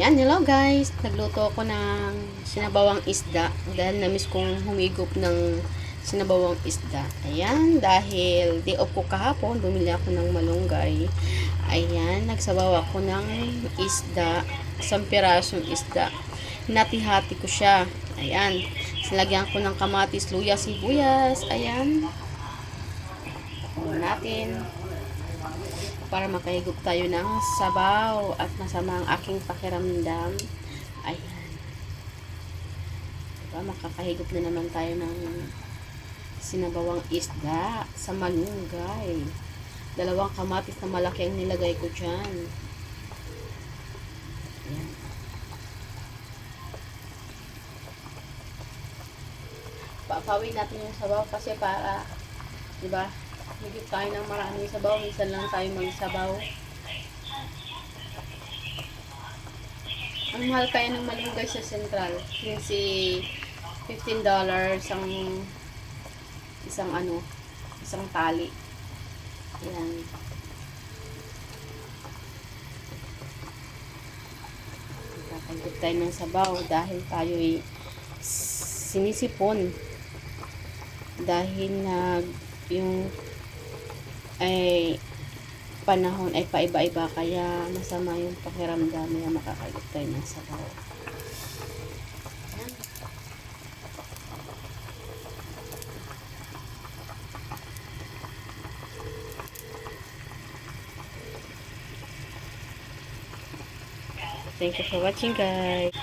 Ayan, hello guys. Nagluto ako ng sinabawang isda dahil namiss kong humigop ng sinabawang isda. Ayan, dahil day off ko kahapon, bumili ako ng malunggay. Ayan, nagsabaw ako ng isda, isang pirasong isda. Natihati ko siya. Ayan, silagyan ko ng kamatis, luya, sibuyas. Ayan. Natin para makahigop tayo ng sabaw at masama ang aking pakiramdam. Ayan. Diba, makakahigop na naman tayo ng sinabawang isda sa malunggay. Dalawang kamatis na malaki ang nilagay ko dyan. Ayan. Papawin natin yung sabaw kasi para, di higit tayo ng maraming sabaw, minsan lang tayo magsabaw. Ang mahal kaya ng malunggay sa Central. Yung si $15 isang isang ano, isang tali. Ayan. Kakagod tayo ng sabaw dahil tayo ay sinisipon. Dahil nag yung ay panahon ay paiba-iba kaya masama yung pakiramdam na makakagot tayo ng sabaw. Thank you for watching guys.